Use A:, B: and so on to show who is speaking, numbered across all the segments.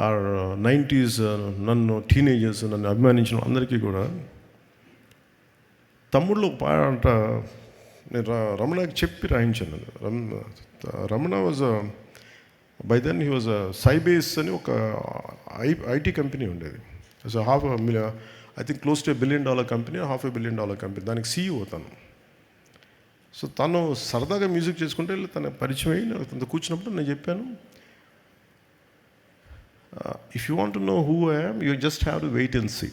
A: ఆ nineties uh, uh, నన్ను teenagers నన్ను అభిమానించిన అందరికీ కూడా తమ్ముళ్ళు పాట నేను ర- రమణకి చెప్పి రాయించాను. Ramana Ramana was by then he was Sybase అని ఒక ఐ ఐటీ కంపెనీ ఉండేది. So half I think close to billion dollar company half a billion dollar company దానికి సీఈఓ తను. సో తను సరదాగా మ్యూజిక్ చేసుకుంటే తన పరిచయం అయ్యి తనతో కూర్చున్నప్పుడు నేను చెప్పాను if you want know who I'm you just have to wait and see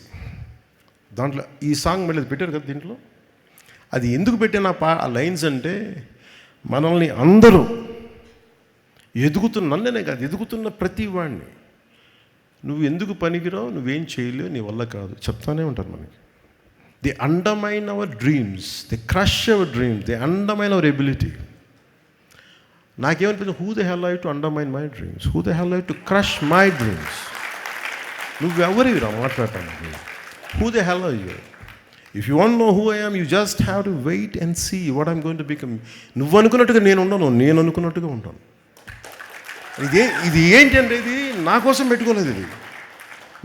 A: దాంట్లో ఈ సాంగ్ మళ్ళీ పెట్టారు కదా దీంట్లో? అది ఎందుకు పెట్టిన పా ఆ లైన్స్ అంటే మనల్ని అందరూ ఎదుగుతున్న నన్ననే కాదు ఎదుగుతున్న ప్రతి వాడిని నువ్వు ఎందుకు పనికిరావు నువ్వేం చేయలేవు నీ వల్ల కాదు. చెప్తానే ఉంటారు మనకి. The undermine our dreams the crush our dreams the undermine our ability నాకేమనిపించింది? Who the hell I to undermine my dreams who the hell I to crush my dreams నువ్వెవరివిరా మాట్లాడటానికి. Who the hell I you if you want know who I you just have to wait and see what I'm going to become నువ్వు అనుకున్నట్టుగా నేను ఉండను నేను అనుకున్నట్టుగా ఉంటాను ఇదే ఇది ఏంటంటే ఇది? నా కోసం పెట్టుకోలేదు ఇది.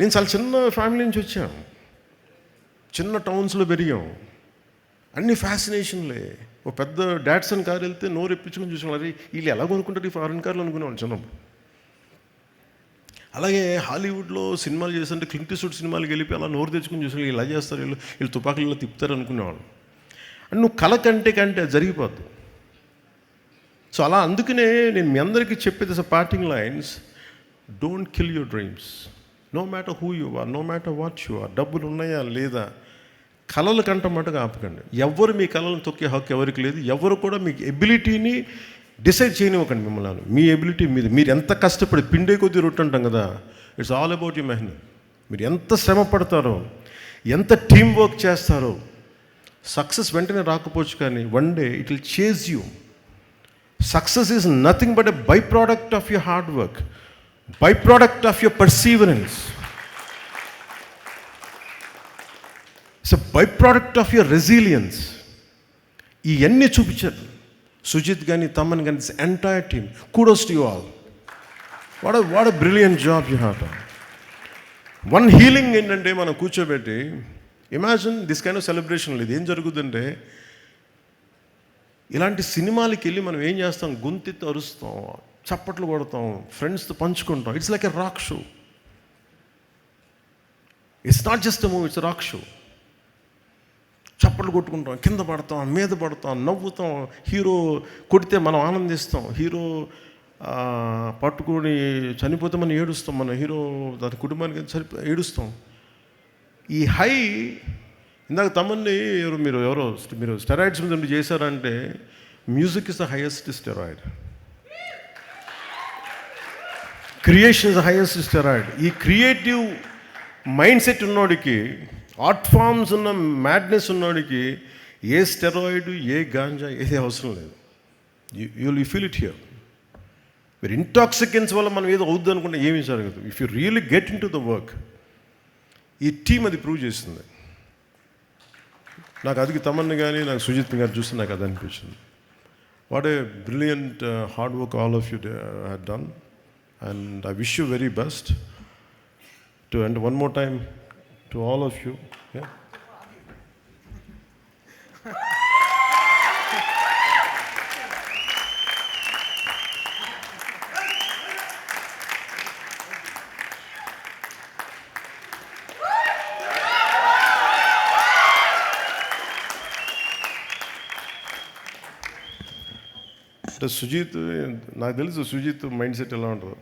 A: నేను చాలా చిన్న ఫ్యామిలీ నుంచి వచ్చాను. చిన్న టౌన్స్లో పెరిగాం. అన్ని ఫ్యాసినేషన్లే ఓ పెద్ద డాట్సన్ కార్ వెళ్తే నోరు ఎప్పించుకొని చూసాం అరే వీళ్ళు ఎలా కొనుక్కుంటారు ఈ ఫారిన్ కార్లు అనుకునేవాళ్ళు చిన్నప్పుడు. అలాగే హాలీవుడ్లో సినిమాలు చేస్తుంటే క్లింటిసూడ్ సినిమాలకు వెళ్ళిపోయి అలా నోరు తెచ్చుకుని చూసిన ఇలా చేస్తారు వీళ్ళు వీళ్ళు తుపాకులు ఇలా తిప్పుతారు అనుకునేవాళ్ళు. అండ్ నువ్వు కల కంటే కంటే అది సో అలా అందుకనే నేను మీ అందరికీ చెప్పేది parting lines don't kill your dreams no matter who you are no matter what you are డబ్బులు ఉన్నాయా లేదా కళలు కంట మటుకు ఆపకండి. ఎవరు మీ కళలను తొక్కే హక్కు ఎవరికి లేదు ఎవరు కూడా మీ ఎబిలిటీని డిసైడ్ చేయనివ్వకండి మిమ్మల్ని. మీ ఎబిలిటీ మీద మీరు ఎంత కష్టపడి పిండే కొద్దీ రొట్టె అంటాం కదా ఇట్స్ ఆల్ అబౌట్ యూ మెహన్ మీరు ఎంత శ్రమ పడతారో ఎంత టీం వర్క్ చేస్తారో సక్సెస్ వెంటనే రాకపోవచ్చు కానీ one day it will chase you success is nothing but a byproduct of your hard work byproduct of your perseverance it's byproduct of your resilience ఇవన్నీ చూపించారు? సుజిత్ కానీ తమ్మన్ కానీ entire team kudos to you all వాడ వాడ brilliant job you have won healing ఏంటంటే మనం కూర్చోబెట్టి imagine this kind of celebration లేదు. ఏం జరుగుతుందంటే ఇలాంటి సినిమాలకి వెళ్ళి మనం ఏం చేస్తాం? గొంతెత్తి అరుస్తాం చప్పట్లు కొడతాం ఫ్రెండ్స్తో పంచుకుంటాం. It's like a rock show it's not just movie it's rock show చప్పట్లు కొట్టుకుంటాం కింద పడతాం మీద పడతాం నవ్వుతాం హీరో కొడితే మనం ఆనందిస్తాం హీరో పట్టుకొని చనిపోతే మనం ఏడుస్తాం మన హీరో దాని కుటుంబానికి చనిపో ఏడుస్తాం. ఈ హై ఇందాక తమన్ని ఎవరు మీరు ఎవరో మీరు స్టెరాయిడ్స్ మీద చేశారంటే music is the highest steroid. Creation is the highest steroid. ఈ క్రియేటివ్ మైండ్ సెట్ ఉన్నోడికి ఆర్ట్ ఫామ్స్ ఉన్న మ్యాడ్నెస్ ఉన్నోడికి ఏ స్టెరాయిడ్ ఏ గాంజా ఏది అవసరం లేదు. You you feel it here మీరు ఇంటాక్సికెన్స్ వల్ల మనం ఏదో అవుద్ది అనుకుంటే ఏమీ జరగదు. If you really get into the work ఈ టీం అది ప్రూవ్ చేస్తుంది. నాకు అదికి తమన్ని కానీ నాకు సుజిత్ గారు చూస్తే నాకు అది అనిపించింది. What a brilliant hard work all of you had done and I wish you very best to and one more time to all of you అంటే సుజీత్ నాకు తెలుసు సుజీత్ మైండ్ సెట్ ఎలా ఉంటుందో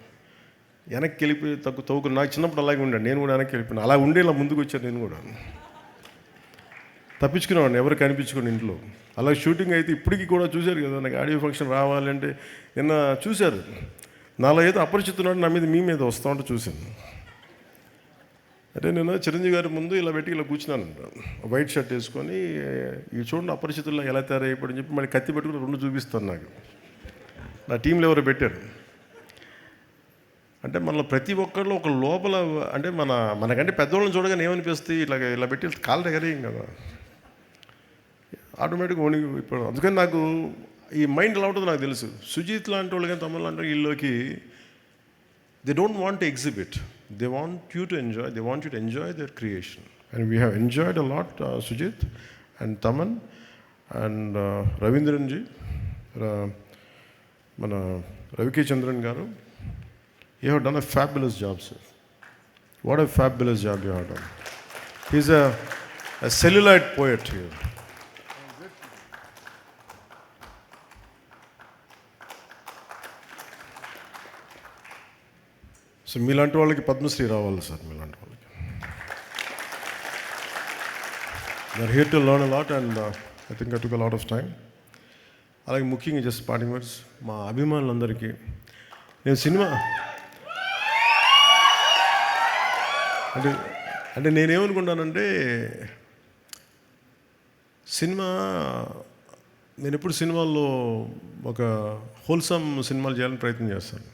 A: వెనక్కి వెళ్ళిపోయి తగ్గు తోకు నాకు చిన్నప్పుడు అలాగే ఉండండి నేను కూడా వెనక్కి వెళ్ళిపోయాను. అలా ఉండే ఇలా ముందుకు వచ్చాను నేను కూడా. తప్పించుకునేవాడిని ఎవరు కనిపించుకుని ఇంట్లో. అలా షూటింగ్ అయితే ఇప్పటికీ కూడా చూశారు కదా నాకు ఆడియో ఫంక్షన్ రావాలంటే నిన్న చూశారు. నాలో ఏదో అపరిచితున్నాడు నా మీద మీ మీద వస్తూ ఉంటే చూశాను. అంటే నేను చిరంజీవి గారి ముందు ఇలా పెట్టి ఇలా కూర్చున్నాను. వైట్ షర్ట్ వేసుకొని ఈ చూడండి అపరిచితుల్లో ఎలా తయారైపోయి చెప్పి మళ్ళీ కత్తి పెట్టుకుని రెండు చూపిస్తాను నాకు. నా టీంలో ఎవరు పెట్టారు. అంటే మనలో ప్రతి ఒక్కళ్ళు ఒక లోపల అంటే మన మనకంటే పెద్దవాళ్ళని చూడగానే ఏమనిపిస్తుంది? ఇలాగ ఇలా పెట్టి కాళ్ళు ఎగరేయం కదా. ఆటోమేటిక్గా ఓని ఇప్పుడు అందుకని నాకు ఈ మైండ్ ఎలా ఉంటుందో నాకు తెలుసు. సుజీత్ లాంటి వాళ్ళు కానీ తమ్ముళ్ళు లాంటి వీళ్ళకి they don't want exhibit they want you to enjoy they want you to enjoy their creation and we have enjoyed a lot Sujeeth and Thaman and రవీంద్రన్జీ మన రవికే చంద్రన్ గారు. You have done a fabulous job sir what a fabulous job you have done he's a celluloid poet here so మీలాంటి వాళ్ళకి పద్మశ్రీ రావాలి sir మీలాంటి వాళ్ళకి there here to learn lot and I think I took lot of time అలాగే ముఖ్యంగా just parting words మా అభిమానులందరికీ నేను సినిమా అంటే అంటే నేనేమనుకుంటానంటే సినిమా నేను ఎప్పుడు సినిమాల్లో ఒక హోల్సమ్ సినిమాలు చేయాలని ప్రయత్నం చేస్తాను.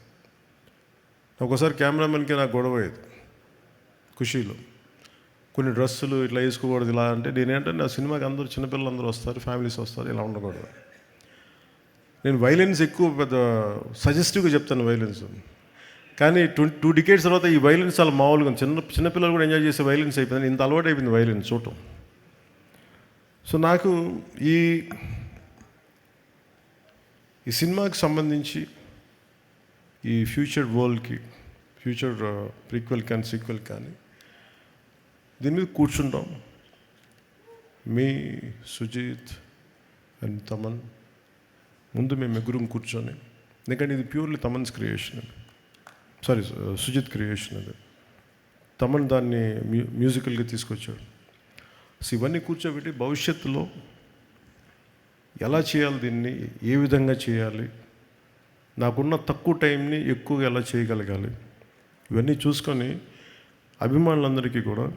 A: ఒకసారి కెమెరామెన్కి నాకు గొడవ అయ్యేది ఖుషీలో. కొన్ని డ్రెస్సులు ఇట్లా వేసుకోకూడదు ఇలా అంటే నేనేంటే నా సినిమాకి అందరూ చిన్నపిల్లలు అందరూ వస్తారు ఫ్యామిలీస్ వస్తారు ఇలా ఉండకూడదు. నేను వైలెన్స్ ఎక్కువ పెద్ద సజెస్టివ్గా చెప్తాను వైలెన్స్ కానీ టూ టూ డికేట్స్ తర్వాత ఈ వైలెన్స్ చాలా మామూలుగా చిన్న చిన్నపిల్లలు కూడా ఎంజాయ్ చేసే వైలెన్స్ అయిపోయింది. ఇంత అలవాటు అయిపోయింది వైలెన్స్ చూడటం. సో నాకు ఈ ఈ సినిమాకి సంబంధించి ఈ ఫ్యూచర్ వరల్డ్కి ఫ్యూచర్ ప్రీక్వెల్ కానీ సీక్వెల్ కానీ దీని మీద కూర్చుంటాం. మీ సుజిత్ అండ్ తమన్. ముందు మేము ముగ్గురం కూర్చొని ఎందుకంటే ఇది purely Thaman's creation sorry Sujeeth creation అది. తమన్ దాన్ని మ్యూ మ్యూజికల్గా తీసుకొచ్చాడు. సో ఇవన్నీ కూర్చోబెట్టి భవిష్యత్తులో ఎలా చేయాలి దీన్ని ఏ విధంగా చేయాలి నాకున్న తక్కువ టైంని ఎక్కువగా ఎలా చేయగలగాలి ఇవన్నీ చూసుకొని అభిమానులందరికీ కూడా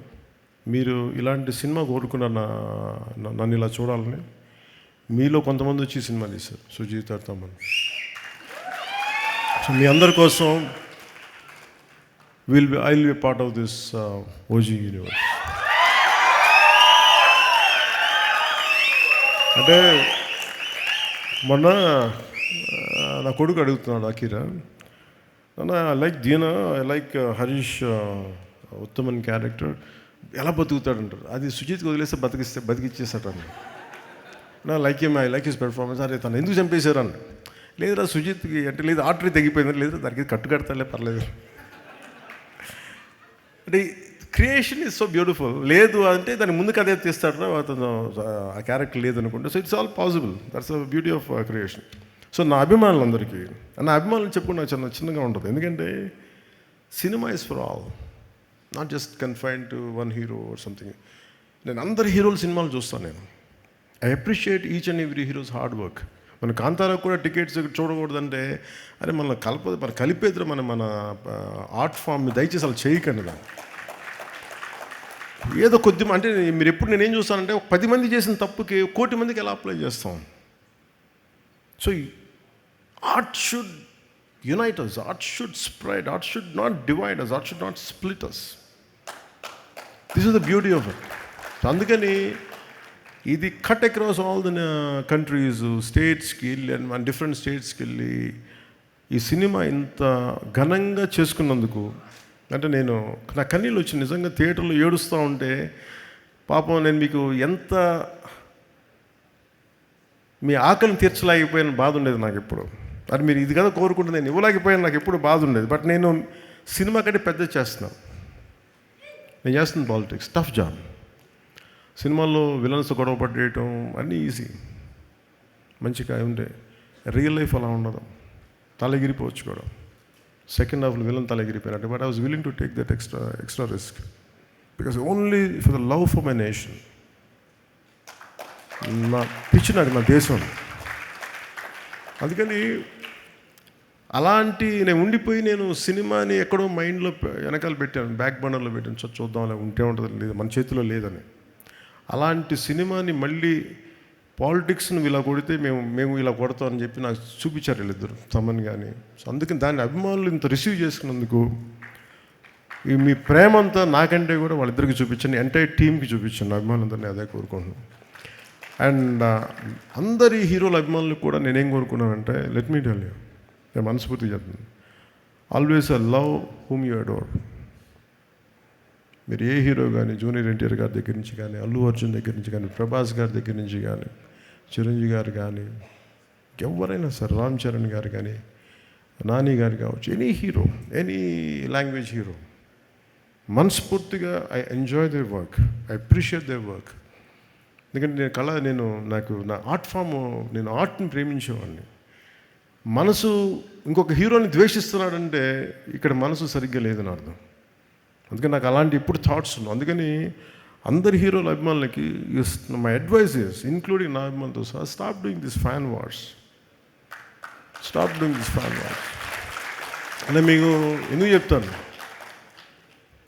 A: మీరు ఇలాంటి సినిమా కోరుకున్న నా నన్ను ఇలా చూడాలని మీలో కొంతమంది వచ్చి సినిమా తీశారు. సుజీత్ తమన్. సో మీ అందరి కోసం will be I will be part of this OG universe అంటే మొన్న uh, నా కొడుకు అడుగుతున్నాడు అఖీరా అన్న I like Dinah I like Harish Uttaman character ఎలా బతుకుతాడంటారు అది సుజిత్కి వదిలేస్తే బతికిస్తే బతికిచ్చేస్తాడు నా లైక్ ఏమి ఐ లైక్ హిస్ పెర్ఫార్మెన్స్ అరే తను ఎందుకు చంపేశారు అన్న లేదురా సుజిత్కి అంటే లేదు ఆర్టరీ తగ్గిపోయింది లేదురా దానికి కట్టు కడతాలే పర్లేదు. అంటే క్రియేషన్ ఇస్ సో బ్యూటిఫుల్ లేదు అంటే దాని ముందుకు అదే తీస్తాడు అతను ఆ క్యారెక్టర్ లేదనుకుంటే so it's all possible that's the beauty of creation so నా అభిమానులందరికీ నా అభిమానులు చెప్పుకుని చిన్న చిన్నగా ఉంటుంది. ఎందుకంటే cinema is for all not just confine to one hero or something నేను అందరి హీరోల సినిమాలు చూస్తాను నేను. I appreciate each and every heroes hard work మన కాంతారాకు కూడా టికెట్స్ చూడకూడదంటే అరే మన కలప మన కలిపేద్దరు మన మన ఆర్ట్ ఫామ్ దయచేసి అలా చేయకండి దాన్ని. ఏదో కొద్ది అంటే మీరు ఎప్పుడు నేనేం చూస్తానంటే ఒక పది మంది చేసిన తప్పుకి కోటి మందికి ఎలా అప్లై చేస్తాం? So art should unite us art should spread art should not divide us art should not split us this is the beauty of it అందుకని ఇది cut across all the countries స్టేట్స్కి వెళ్ళి అండ్ మన different స్టేట్స్కి వెళ్ళి ఈ cinema ఇంత ఘనంగా చేసుకున్నందుకు అంటే నేను నా కన్నీళ్ళు వచ్చి నిజంగా థియేటర్లో ఏడుస్తూ ఉంటే పాపం నేను మీకు ఎంత మీ ఆకలిని తీర్చలేకపోయిన బాధ ఉండేది నాకు ఎప్పుడు. అది మీరు ఇది కదా కోరుకుంటే నేను ఇవ్వలేకపోయాను నాకు ఎప్పుడు బాధ ఉండేది. బట్ నేను సినిమా కంటే పెద్ద చేస్తున్నాను. నేను చేస్తున్నాను పాలిటిక్స్ టఫ్ జాబ్ సినిమాల్లో విలన్స్ గొడవ పడేయటం అన్నీ ఈజీ. మంచిగా ఉంటే రియల్ లైఫ్ అలా ఉండదు. తలగిరిపోవచ్చు కూడా సెకండ్ హాఫ్లో villain తలగిరిపోయినట్టు. But I was willing to take that extra extra risk. Because only for the love for my nation. నా పిచ్చి నాకు నా దేశం అందుకని అలాంటి నేను ఉండిపోయి నేను సినిమాని ఎక్కడో మైండ్లో వెనకాల పెట్టాను. బ్యాక్ బర్నర్లో పెట్టాను. చూద్దాం అలా ఉంటే ఉంటుంది లేదు మన చేతిలో లేదని. అలాంటి సినిమాని మళ్ళీ పాలిటిక్స్ను ఇలా కొడితే మేము మేము ఇలా కొడతామని చెప్పి నాకు చూపించారు వీళ్ళిద్దరు తమన్ కానీ సో అందుకని దాన్ని అభిమానులు ఇంత రిసీవ్ చేసుకున్నందుకు ఈ మీ ప్రేమ అంతా నాకంటే కూడా వాళ్ళిద్దరికి చూపించండి ఎంటైర్ టీంకి చూపించండి అభిమానులందరినీ అదే కోరుకుంటున్నాను అండ్ అందరి హీరోల అభిమానులు కూడా నేనేం కోరుకున్నానంటే లెట్ మీ టెల్ యూ నేను మనస్ఫూర్తిగా చెప్తున్నాను. Always a love whom you adore మీరు ఏ హీరో కానీ జూనియర్ ఎన్టీఆర్ గారి దగ్గర నుంచి కానీ అల్లు అర్జున్ దగ్గర నుంచి కానీ ప్రభాస్ గారి దగ్గర నుంచి కానీ చిరంజీవి గారు కానీ ఎవరైనా సరే రామ్ చరణ్ గారు కానీ నాని గారు కావచ్చు any hero any language hero మనస్ఫూర్తిగా I enjoy they work I appreciate they work. ఎందుకంటే నేను కళ నేను నాకు నా ఆర్ట్ ఫామ్ నేను ఆర్ట్ని ప్రేమించేవాడిని. మనసు ఇంకొక హీరోని ద్వేషిస్తున్నాడంటే ఇక్కడ మనసు సరిగ్గా లేదని అర్థం. అందుకని నాకు అలాంటి ఇప్పుడు థాట్స్ ఉన్నాయి. అందుకని అందరి హీరోల అభిమానులకి మై అడ్వైస్ ఇస్ ఇంక్లూడింగ్ నా అభిమానులతో సహా stop doing this fan wars stop doing this fan wars అంటే మీకు ఎందుకు చెప్తాను?